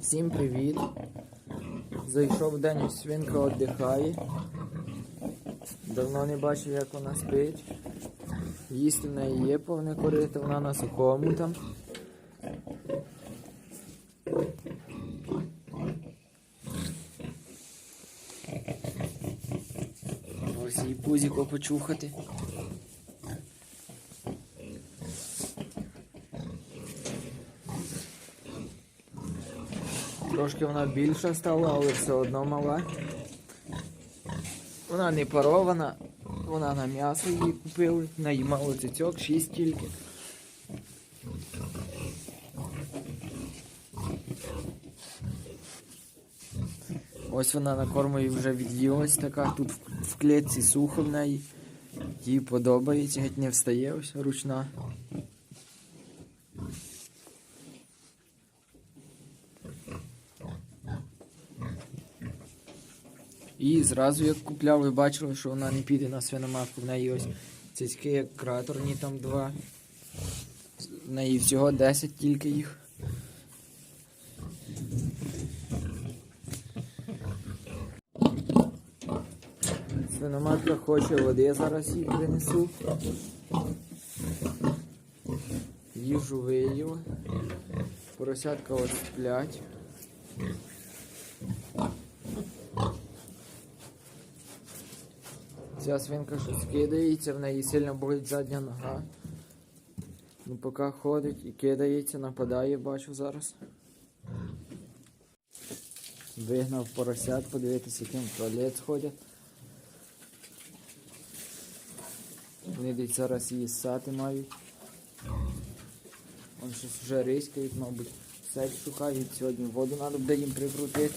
Всім привіт! Зайшов день, ось свинка віддихає. Давно не бачив, як вона спить. Їсти в неї є повне корито, вона на сухому там. Ось їй пузіко почухати. Трошки вона більша стала, але все одно мала. Вона не парована, вона на м'ясо її купили, на її цицьок, 6 тільки. Ось вона на кормові вже від'їлась така, тут в клітці сухо в неї. Їй подобається, геть не встає, ось ручна. І зразу як купляв, ви бачили, що вона не піде на свиноматку. В неї ось цицьки як краторні там два. В неї всього 10 тільки їх. Свиноматка хоче води, зараз їй принесу. Їжу виїла. Поросятка ось сплять. Ця свинка щось кидається, в неї сильно болить задня нога. Ну поки ходить і кидається, нападає, бачу зараз. Вигнав поросят, подивитися, яким в туалет сходять. Вони десь зараз її ссати мають. Вон щось вже рискають, мабуть, все шукають. Сьогодні воду треба буде їм прикрутити.